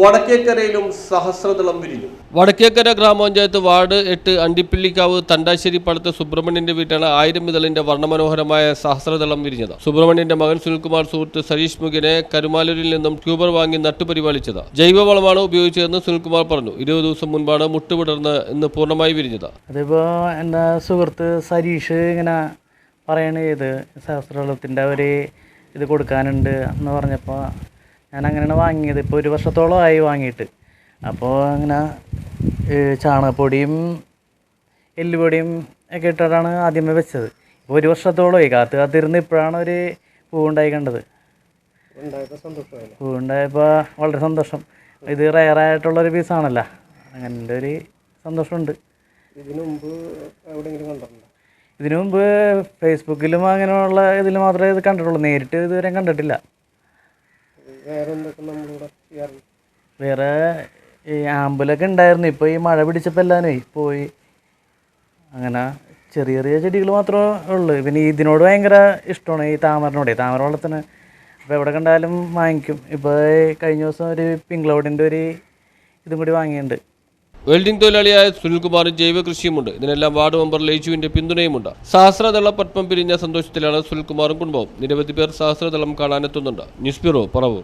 വടക്കേക്കരയിലും സഹസ്രദളം വിരിഞ്ഞു. വടക്കേക്കര ഗ്രാമപഞ്ചായത്ത് വാർഡ് എട്ട് അണ്ടിപ്പിള്ളിക്കാവ് തണ്ടാശ്ശേരി പടത്ത് സുബ്രഹ്മണ്യന്റെ വീട്ടാണ് ആയിരം ഇതളിന്റെ വർണമനോഹരമായ സഹസ്രതളം വിരിഞ്ഞത്. സുബ്രഹ്മണ്യന്റെ മകൻ സുനിൽകുമാർ സുഹൃത്ത് സരീഷ് മുഖിനെ കരുമാലൂരിൽ നിന്നും ട്യൂബർ വാങ്ങി നട്ടുപരിപാലിച്ചത് ജൈവവളമാണ് ഉപയോഗിച്ചതെന്ന് സുനിൽകുമാർ പറഞ്ഞു. ഇരുപത് ദിവസം മുൻപാണ് മുട്ടുവിടർന്ന് ഇന്ന് പൂർണമായി വിരിഞ്ഞത്. അതിപ്പോൾ എന്റെ സുഹൃത്ത് സരീഷ് ഇങ്ങനെ പറയണ ഇത് അവർ ഒരു ഇത് കൊടുക്കാനുണ്ട് എന്ന് പറഞ്ഞപ്പോൾ ഞാൻ അങ്ങനെയാണ് വാങ്ങിയത്. ഇപ്പോൾ ഒരു വർഷത്തോളമായി വാങ്ങിയിട്ട്. അപ്പോൾ അങ്ങനെ ചാണകപ്പൊടിയും എല്ലുപൊടിയും ഒക്കെ ഇട്ടിട്ടാണ് ആദ്യമേ വെച്ചത്. ഇപ്പോൾ ഒരു വർഷത്തോളമായി കാത്ത് കാത്തിരുന്ന് ഇപ്പോഴാണ് ഒരു പൂവുണ്ടായി കണ്ടത്. പൂവുണ്ടായപ്പോൾ വളരെ സന്തോഷം. ഇത് റയറായിട്ടുള്ളൊരു പീസാണല്ലോ അങ്ങനെ ഒരു സന്തോഷമുണ്ട്. ഇതിനു മുമ്പ് എവിടെയെങ്കിലും കണ്ടിട്ടുണ്ടോ? ഇതിനു മുമ്പ് ഫേസ്ബുക്കിലും അങ്ങനെയുള്ള ഇതിൽ മാത്രമേ ഇത് കണ്ടിട്ടുള്ളൂ. നേരിട്ട് ഇതുവരെ കണ്ടിട്ടില്ല. വേറെ എന്തൊക്കെ നമ്മളിവിടെ ചെയ്യാറുണ്ട്? വേറെ ഈ ആമ്പലൊക്കെ ഉണ്ടായിരുന്നു. ഇപ്പോൾ ഈ മഴ പിടിച്ചപ്പോൾ എല്ലാവരും പോയി. അങ്ങനെ ചെറിയ ചെറിയ ചെടികൾ മാത്രമേ ഉള്ളൂ. പിന്നെ ഇതിനോട് ഭയങ്കര ഇഷ്ടമാണ് ഈ താമരനോടെ. താമര വളത്തിന് അപ്പോൾ എവിടെ കണ്ടാലും വാങ്ങിക്കും. ഇപ്പോൾ കഴിഞ്ഞ ദിവസം ഒരു പിങ്ക്ലൗഡിന്റെ ഒരു ഇതും കൂടി വാങ്ങിയിട്ടുണ്ട്. വെൽഡിംഗ് തൊഴിലാളിയായ സുനിൽകുമാറും ജൈവ കൃഷിയുമുണ്ട്. ഇതിനെല്ലാം വാർഡ് മെമ്പർ ലേജുവിന്റെ പിന്തുണയുമുണ്ട്. സഹസ്രതളം പത്മം പിരിഞ്ഞ സന്തോഷത്തിലാണ് സുനിൽകുമാറും കുടുംബവും. നിരവധി പേർ സഹസ്രതളം കാണാനെത്തുന്നുണ്ട്. News bureau Paravur.